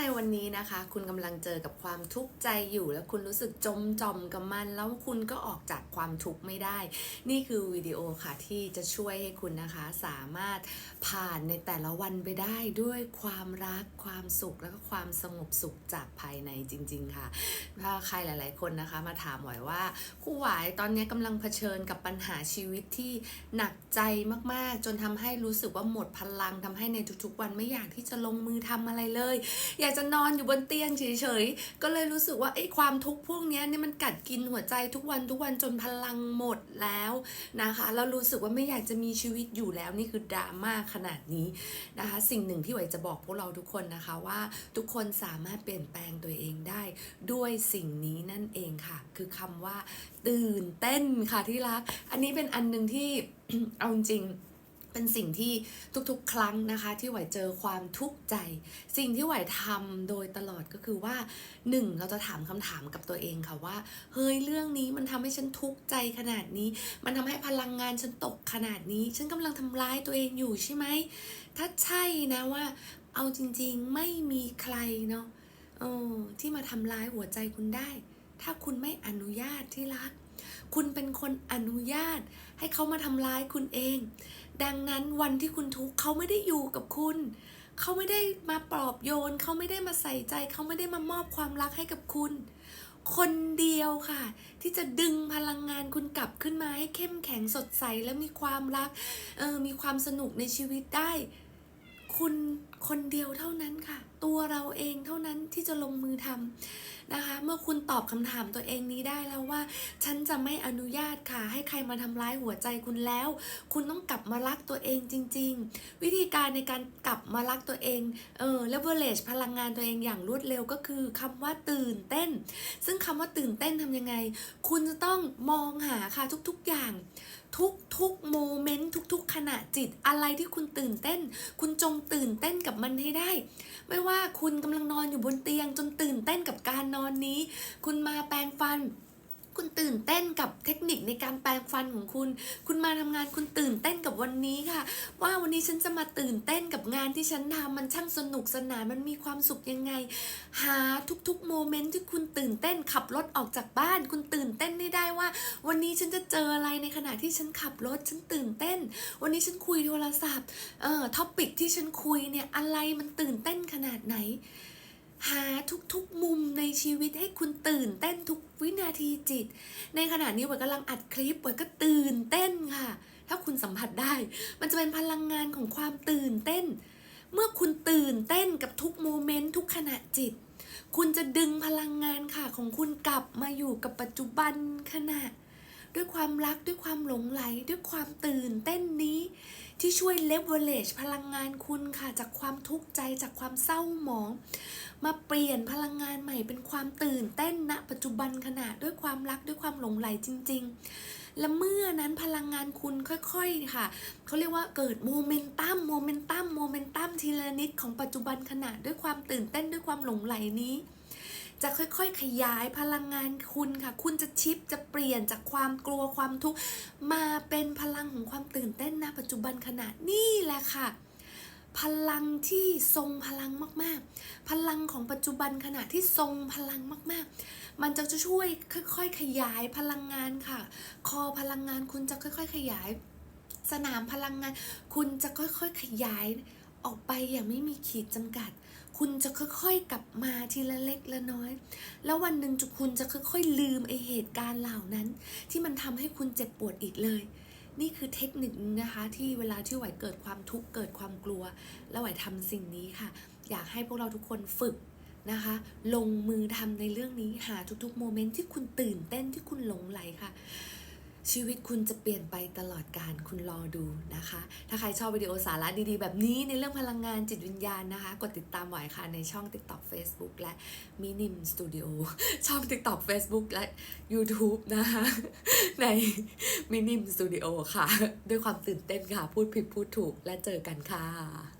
ในวันนี้นะคะ คุณกำลังเจอกับความทุกข์ใจอยู่ แล้วคุณรู้สึกจมจอมกับมัน แล้วคุณก็ออกจากความทุกข์ไม่ได้ นี่คือวิดีโอค่ะที่จะช่วยให้คุณนะคะ สามารถผ่านในแต่ละวันไปได้ด้วยความรักความสุข แล้วก็ความสงบสุขจากภายในจริง ๆ ค่ะถ้าใครหลาย ๆ คนนะคะ มาถามหวายว่าครู่หวายตอนนี้กำลังเผชิญกับปัญหาชีวิตที่หนักใจมากๆ จนทำให้รู้สึกว่าหมดพลังทำให้ในทุกๆ วันไม่อยากที่จะลงมือทำอะไรเลยอยากจะนอนอยู่บนเตียงเฉยๆ ก็เลยรู้สึกว่าไอ้ความทุกข์พวกนี้เนี่ยมันกัดกินหัวใจทุกวันทุกวันจนพลังหมดแล้วนะคะแล้วรู้สึกว่าไม่อยากจะมีชีวิตอยู่แล้วนี่คือดราม่าขนาดนี้นะคะ สิ่งหนึ่งที่หวายจะบอกพวกเราทุกคนนะคะว่าทุกคนสามารถเปลี่ยนแปลงตัวเองได้ ด้วยสิ่งนี้นั่นเองค่ะ คือคำว่า ตื่นเต้นค่ะที่รัก อันนี้เป็นอันหนึ่งที่เอาจริง เป็นสิ่งที่ทุกๆ ครั้งนะคะ ที่ไหวเจอความทุกข์ใจ สิ่งที่ไหวทำโดยตลอดก็คือว่าหนึ่งเราจะถามคำถามกับตัวเองค่ะว่า เฮ้ยเรื่องนี้มันทำให้ฉันทุกข์ใจขนาดนี้ มันทำให้พลังงานฉันตกขนาดนี้ ฉันกำลังทำร้ายตัวเองอยู่ใช่ไหม ถ้าใช่นะว่า เอาจริงๆไม่มีใครเนาะที่มาทำร้ายหัวใจคุณได้ ถ้าคุณไม่อนุญาตที่รัก คุณเป็นคนอนุญาต ให้เขามาทำร้ายคุณเอง ดังนั้นวันที่คุณทุกข์เขาไม่ได้อยู่กับคุณ เขาไม่ได้มาปลอบโยน เขาไม่ได้มาใส่ใจ เขาไม่ได้มามอบความรักให้กับคุณ คนเดียวค่ะ ที่จะดึงพลังงานคุณกลับขึ้นมาให้เข้มแข็งสดใสและมีความรักออมีความสนุกในชีวิตได้ คุณคนเดียวเท่านั้นค่ะ ตัวเราเองเท่านั้นที่จะลงมือทำ นะคะ เมื่อคุณตอบคำถามตัวเองนี้ได้แล้วว่า ฉันจะไม่อนุญาตค่ะ ให้ใครมาทำร้ายหัวใจคุณแล้ว คุณต้องกลับมารักตัวเองจริง ๆ วิธีการในการกลับมารักตัวเองเออ leverage พลังงานตัวเองอย่างรวดเร็วก็คือคำว่าตื่นเต้น ซึ่งคำว่าตื่นเต้นทำยังไง คุณจะต้องมองหาค่ะทุกๆอย่างทุกๆโมเมนต์ทุก ๆ ขณะจิตอะไรที่คุณตื่นเต้น คุณจงตื่นเต้นกับมันให้ได้ ไม่ว่าคุณกำลังนอนอยู่บนเตียงจนตื่นเต้นกับการนอนนี้ คุณมาแปรงฟัน คุณตื่นเต้นกับเทคนิคในการแปรงฟันของคุณ คุณมาทำงานคุณตื่นเต้นกับวันนี้ค่ะ ว่าวันนี้ฉันจะมาตื่นเต้นกับงานที่ฉันทำมันช่างสนุกสนานมันมีความสุขยังไง หาทุกๆโมเมนต์ที่คุณตื่นเต้นขับรถออกจากบ้าน คุณตื่นเต้นได้ได้ว่า วันนี้ฉันจะเจออะไรในขณะที่ฉันขับรถฉันตื่นเต้น วันนี้ฉันคุยโทรศัพท์เอ่อท็อปิกที่ฉันคุยเนี่ยอะไรมันตื่นเต้นขนาดไหน หาทุกๆมุมในชีวิตให้คุณตื่นเต้นทุกวินาทีจิต ในขณะนี้หวยกำลังอัดคลิปหวยก็ตื่นเต้นค่ะ ถ้าคุณสัมผัสได้ มันจะเป็นพลังงานของความตื่นเต้น เมื่อคุณตื่นเต้นกับทุกโมเมนต์ทุกขณะจิต คุณจะดึงพลังงานค่ะของคุณกลับมาอยู่กับปัจจุบันขณะ ด้วยความรักด้วยความหลงไหล ด้วยความตื่นเต้นนี้ ที่ช่วยเลเวลเลชพลังงานคุณค่ะ จากความทุกข์ใจจากความเศร้าหมอง มาเปลี่ยนพลังงานใหม่เป็นความตื่นเต้นณปัจจุบันขณะด้วยความรักด้วยความหลงไหลจริง ๆ และเมื่อนั้นพลังงานคุณค่อยๆค่ะเขาเรียกว่าเกิดโมเมนตัมโมเมนตัมโมเมนตัมทีละนิดของปัจจุบันขณะด้วยความตื่นเต้นด้วยความหลงไหลนี้ จะค่อยๆ ขยายพลังงานคุณค่ะ คุณจะชิปจะเปลี่ยนจากความกลัวความทุกข์มาเป็นพลังของความตื่นเต้นณปัจจุบันขณะนี่แหละค่ะ พลังที่ทรงพลังมากๆ พลังของปัจจุบันขณะที่ทรงพลังมากๆ มันจะช่วยค่อยๆ ขยายพลังงานค่ะ คอพลังงานคุณจะค่อย ๆ ขยาย สนามพลังงาน คุณจะค่อยๆ ขยาย ออกไปอย่างไม่มีขีดจำกัด คุณจะค่อยๆกลับมาทีละเล็กละน้อย แล้ววันหนึ่งจุคุณจะค่อยๆลืมไอเหตุการณ์เหล่านั้น ที่มันทำให้คุณเจ็บปวดอีกเลย นี่คือเทคนิคนึงนะคะที่เวลาที่ไหวเกิดความทุกข์เกิดความกลัว แล้วไหวทำสิ่งนี้ค่ะ อยากให้พวกเราทุกคนฝึกนะคะ ลงมือทำในเรื่องนี้หาทุกๆโมเมนต์ที่คุณตื่นเต้นที่คุณหลงไหลค่ะ ชีวิตคุณจะเปลี่ยนไปตลอดการคุณรอดูนะคะ ถ้าใครชอบวิดีโอสาระดีๆ แบบนี้ในเรื่องพลังงานจิตวิญญาณนะคะ กดติดตามไหวค่ะในช่อง TikTok Facebook และ Minim Studio ช่อง TikTok Facebook และ YouTube นะคะใน Minim Studio ค่ะ ด้วยความตื่นเต้นค่ะ พูดผิดพูดถูกและเจอกันค่ะ